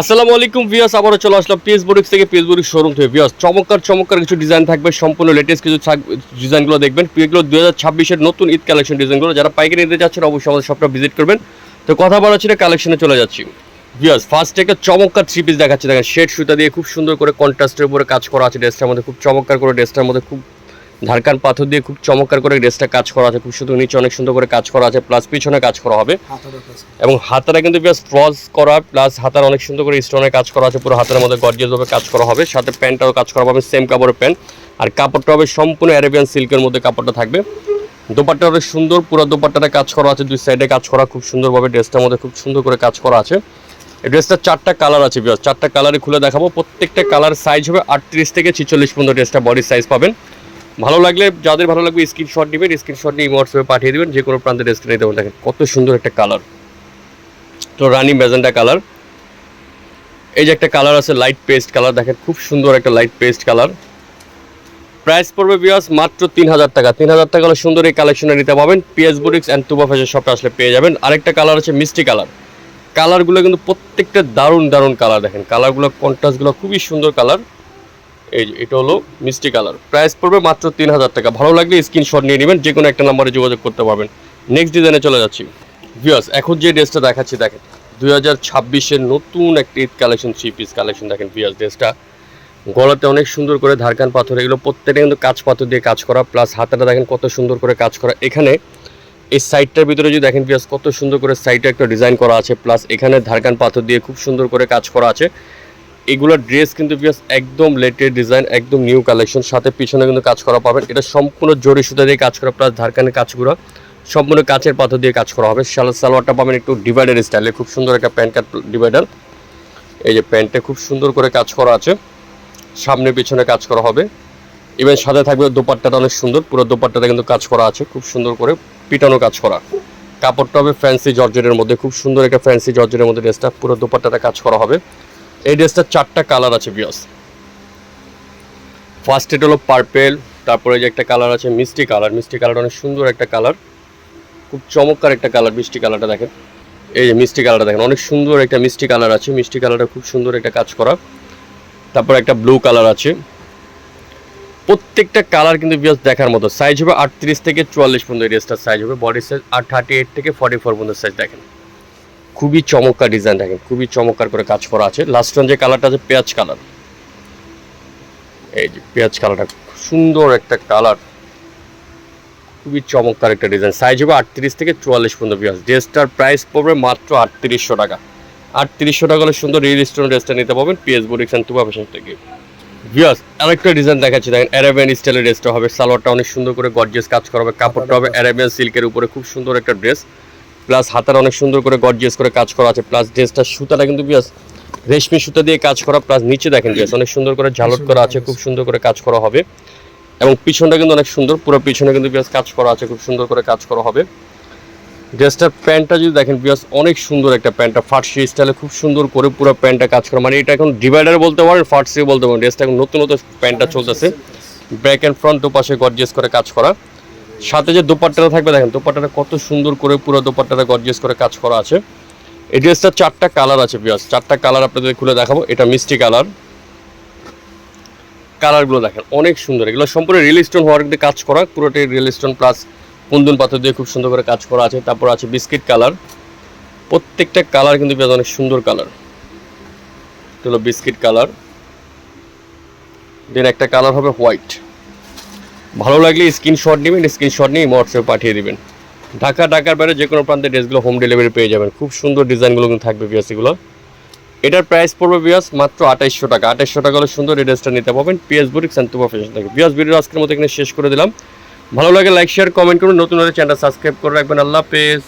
আসসালামু আলাইকুম ভিয়াস আবারও চলে আসলাম পিএস বুরিক্স থেকে পিএস বুরিক্স শোরুম থেকে। ভিয়াস চমৎকার চমৎকার কিছু ডিজাইন থাকবে, সম্পূর্ণ লেটেস্ট কিছু ডিজাইনগুলো দেখবেন। এগুলো দু হাজার ছাব্বিশের নতুন ঈদ কালেকশন ডিজাইনগুলো যারা পাইকারি নিতে যাচ্ছেন, অবশ্যই আমাদের সবটা ভিজিট করবেন। তো কথা বলা ছিল কালেকশনে চলে যাচ্ছি। ভিয়াস ফার্স্ট একটা চমৎকার থ্রি পিস দেখাচ্ছি। দেখেন শেড সুতা দিয়ে খুব সুন্দর করে কন্ট্রাস্টের উপরে কাজ করা আছে ড্রেসটার মধ্যে। খুব চমৎকার করে ড্রেসটার মধ্যে খুব ধারকান পাথর দিয়ে খুব চমৎকার করে ড্রেসটা কাজ করা আছে। খুব সুন্দর নিচে অনেক সুন্দর করে কাজ করা আছে প্লাস পিছনে কাজ করা হবে। এবং হাতারা কিন্তু বেশ ফ্রজ করা প্লাস হাতার অনেক সুন্দর করে স্টোনের কাজ করা আছে পুরো হাতের মধ্যে গর্জিয়াস ভাবে কাজ করা হবে। সাথে প্যান্টটাও কাজ করা হবে সেম কাপড়ের প্যান্ট আর কাপড়টা হবে সম্পূর্ণ অ্যারেবিয়ান সিল্কের মধ্যে কাপড়টা থাকবে। দোপাট্টা অনেক সুন্দর পুরো দোপাট্টাটা কাজ করা আছে দুই সাইডে কাজ করা খুব সুন্দরভাবে ড্রেসটার মধ্যে খুব সুন্দর করে কাজ করা আছে। এই ড্রেসটার চারটা কালার আছে বিয়াস চারটা কালারে খুলে দেখাবো। প্রত্যেকটা কালার সাইজ হবে আটত্রিশ থেকে ছিচল্লিশ পর্যন্ত ড্রেসটা বডি সাইজ পাবেন। ভালো লাগলে, যাদের ভালো লাগবে স্ক্রিনশট নেবেন স্ক্রিনশট নিয়ে হোয়াটসঅ্যাপে পাঠিয়ে দেবেন যে কোনো প্রান্তে নিতে পারেন দেখেন কত সুন্দর একটা কালার তো রানি ম্যাজেন্টা কালার এই যে একটা কালার আছে লাইট পেস্ট কালার দেখেন খুব সুন্দর একটা লাইট পেস্ট কালার প্রাইস পড়বে বিয়াস মাত্র তিন হাজার টাকা। তিন হাজার টাকা হলে সুন্দর এই কালেকশনে নিতে পাবেন। P S Burix and Tuba fashion শপে আসলে পেয়ে যাবেন। আরেকটা কালার আছে মিষ্টি কালার কালারগুলো কিন্তু প্রত্যেকটা দারুণ দারুণ কালার দেখেন। কালারগুলো কন্ট্রাস্টগুলো খুবই সুন্দর কালার এই যে, এটা হলো মিষ্টি কালার। প্রাইস পড়বে মাত্র তিন হাজার টাকা। ভালো লাগলে স্ক্রিনশট নিয়ে নেবেন, যে কোনো একটা নাম্বারে যোগাযোগ করতে পারবেন। নেক্সট ডিজাইনে চলে যাচ্ছি। ভিউয়ার্স এখন যে ড্রেসটা দেখাচ্ছি, দেখেন, দুই হাজার ছাব্বিশের নতুন একটা Eid collection three piece collection দেখেন ভিউয়ার্স ড্রেসটা গলাতে অনেক সুন্দর করে ধারকান পাথর, এগুলো প্রত্যেকটা কিন্তু কাঁচ পাথর দিয়ে কাজ করা প্লাস হাতাটা দেখেন কত সুন্দর করে কাজ করা। এখানে এই সাইডটার ভিতরে যদি দেখেন পিয়াস কত সুন্দর করে সাইডে একটা ডিজাইন করা আছে প্লাস এখানে ধারকান পাথর দিয়ে খুব সুন্দর করে কাজ করা আছে। এগুলোর ড্রেস কিন্তু পিয়াস একদম লেটেস্ট ডিজাইন একদম নিউ কালেকশন সাথে পিছনে কিন্তু কাজ করা পাবেন। এটা সম্পূর্ণ জরি সুতা দিয়ে কাজ করা প্লাস ধারকানের কাজগুলো সম্পূর্ণ কাচের পাথর দিয়ে কাজ করা হবে। সালোয়ার সালোয়ারটা পাবেন একটু ডিভাইডার স্টাইলে খুব সুন্দর একটা প্যান্ট কাট ডিভাইডার এই যে প্যান্টটা খুব সুন্দর করে কাজ করা আছে। সামনে পিছনে কাজ করা হবে। ইভেন সাথে থাকবে দোপাট্টাটা অনেক সুন্দর, পুরো দোপাট্টাটা কিন্তু কাজ করা আছে, খুব সুন্দর করে পিটানো কাজ করা। কাপড়টা হবে ফ্যান্সি জর্জেটের মধ্যে, খুব সুন্দর একটা ফ্যান্সি জর্জেটের মধ্যে ড্রেসটা পুরো দোপাট্টাটা কাজ করা হবে। এই ড্রেসটার চারটা কালার আছে বিয়স ফার্স্ট এটা হলো পার্পেল তারপরে যে একটা কালার আছে মিষ্টি কালার মিষ্টি কালার অনেক সুন্দর একটা কালার খুব চমৎকার একটা কালার মিষ্টি কালারটা দেখেন। এই যে মিষ্টি কালারটা দেখেন, অনেক সুন্দর একটা মিষ্টি কালার আছে, মিষ্টি কালারটা খুব সুন্দর একটা কাজ করা। তারপর একটা ব্লু কালার আছে। প্রত্যেকটা কালার কিন্তু বিয়াস দেখার মতো সাইজ হবে আটত্রিশ থেকে চুয়াল্লিশ পর্যন্ত এই ড্রেসটার সাইজ হবে। বডি সাইজ আর থার্টি এইট থেকে ফর্টি ফোর পর্যন্ত সাইজ দেখেন। খুবই চমৎকার ডিজাইন দেখেন, খুবই চমৎকার করে কাজ করা আছে। লাস্ট ওয়ান যে কালারটা আছে, পেঁয়াজ কালার এই যে পেঁয়াজ কালারটা সুন্দর একটা কালার খুবই চমৎকার একটা ডিজাইন সাইজ হবে আটত্রিশ থেকে চুয়াল্লিশ পর্যন্ত বিয়াস ড্রেসটার প্রাইস পড়বে মাত্র আটত্রিশশো টাকা। আটত্রিশশো টাকা হলে সুন্দর রিল স্টোন ড্রেসটা নিতে পারবেন P S Burix and Tuba fashion থেকে। ভিউয়ার্স আরেকটা ডিজাইন দেখাচ্ছি, দেখেন অ্যারাবিয়ান স্টাইলের ড্রেসটা হবে। সালোয়ারটা অনেক সুন্দর করে গর্জিয়াস কাজ করা হবে। কাপড়টা হবে অ্যারাবিয়ান সিল্কের উপরে। খুব সুন্দর একটা ড্রেস প্লাস হাতার অনেক সুন্দর করে গর্জিয়াস করে কাজ করা আছে। প্লাস ড্রেসটা সুতাটা কিন্তু বিয়াস রেশমি সুতা দিয়ে কাজ করা প্লাস নিচে দেখেন ড্রেস অনেক সুন্দর করে ঝালট করা আছে খুব সুন্দর করে কাজ করা হবে। এবং পিছনটা কিন্তু অনেক সুন্দর পুরো পিছনে কিন্তু বিয়াস কাজ করা আছে খুব সুন্দর করে কাজ করা হবে। ড্রেসটার প্যান্টটা যদি দেখেন বিয়াস অনেক সুন্দর একটা প্যান্টটা ফার্সি স্টাইলে খুব সুন্দর করে পুরো প্যান্টটা কাজ করা। মানে এটা এখন ডিভাইডার বলতে পারেন ফার্সি বলতে পারেন ড্রেসটা এখন নতুন নতুন প্যান্টটা চলতেছে। ব্যাক অ্যান্ড ফ্রন্ট দুপাশে গর্জিয়াস করে কাজ করা। সাথে যে দোপাট্টাটা থাকবে, দেখেন দোপাট্টাটা কত সুন্দর করে পুরো দোপাট্টাটা গর্জিয়াস করে কাজ করা আছে। এই ড্রেসটার চারটা কালার আছে বিয়াস চারটা কালার আপনাদের খুলে দেখাবো। এটা মিষ্টি কালার কালারগুলো দেখেন, অনেক সুন্দর। এগুলো সম্পূর্ণ রিয়েল স্টোন হওয়ার দিয়ে কাজ করা। পুরোটাই রিয়েল স্টোন প্লাস কুন্দন পাথর দিয়ে খুব সুন্দর করে কাজ করা আছে। তারপর আছে বিস্কিট কালার প্রত্যেকটা কালার কিন্তু বেশ অনেক সুন্দর কালার হলো বিস্কিট কালার দেন একটা কালার হবে হোয়াইট ভালো লাগলে স্ক্রিনশট নেবেন স্ক্রিনশট নিয়ে হোয়াটসঅ্যাপে পাঠিয়ে দেবেন। ঢাকা, ঢাকার বাইরে যে কোনো প্রান্তে ড্রেসগুলো হোম ডেলিভারি পেয়ে যাবেন। খুব সুন্দর ডিজাইনগুলো কিন্তু থাকবে বিয়াসিগুলো এটার প্রাইস পড়বে বিয়াস মাত্র আঠাইশশো টাকা। আঠাইশশো টাকা হলে সুন্দর এই ড্রেসটা নিতে পারবেন P S Burix and Tuba fashion থেকে। বিয়াস ভিডিও আজকের মতো এখানে শেষ করে দিলাম। ভালো লাগে লাইক শেয়ার কমেন্ট করুন। নতুন হলে চ্যানেলটা সাবস্ক্রাইব করে রাখবেন। আল্লাহ হাফেজ।